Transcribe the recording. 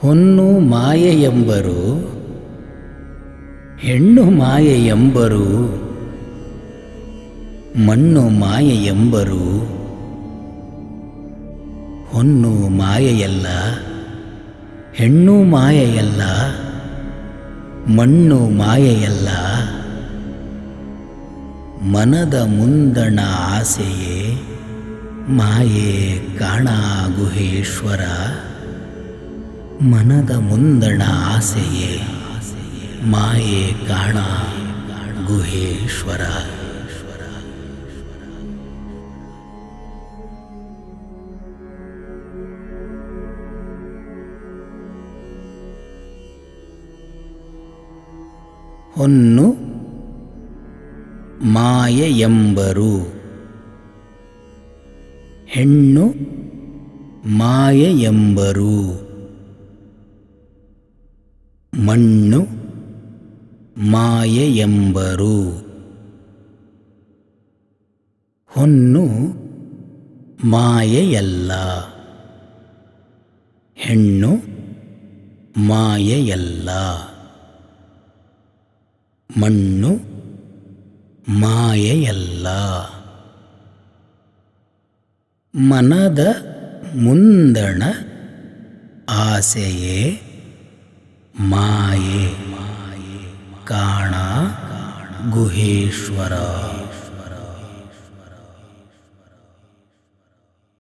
ಹೊನ್ನು ಮಾಯೆಯೆಂಬರು ಹೆಣ್ಣು ಮಾಯೆಯೆಂಬರು ಮಣ್ಣು ಮಾಯೆಯೆಂಬರು ಹೊನ್ನು ಮಾಯೆಯಲ್ಲ ಹೆಣ್ಣು ಮಾಯೆಯಲ್ಲ ಮಣ್ಣು ಮಾಯೆಯಲ್ಲ ಮನದ ಮುಂದಣ ಆಸೆಯೇ ಮಾಯೆ ಕಾಣ ಗುಹೇಶ್ವರ ಮನದ ಮುಂದಣ ಆಸೆಯೇ? ಮಾಯೆ ಕಾಣ ಗುಹೇಶ್ವರ ಹೊನ್ನು ಮಾಯೆ ಎಂಬರು. ಹೆಣ್ಣು ಮಾಯೆಯೆಂಬರು ಮಣ್ಣು ಎಂಬರು. ಹೊನ್ನು ಮಾಯೆಯಲ್ಲ. ಹೆಣ್ಣು ಮಾಯೆಯಲ್ಲ. ಮಣ್ಣು ಮಾಯೆಯಲ್ಲ. ಮನದ ಮುಂದಣ ಆಸೆಯೇ. ಮಾಯೆ ಕಾಣ ಗುಹೇಶ್ವರ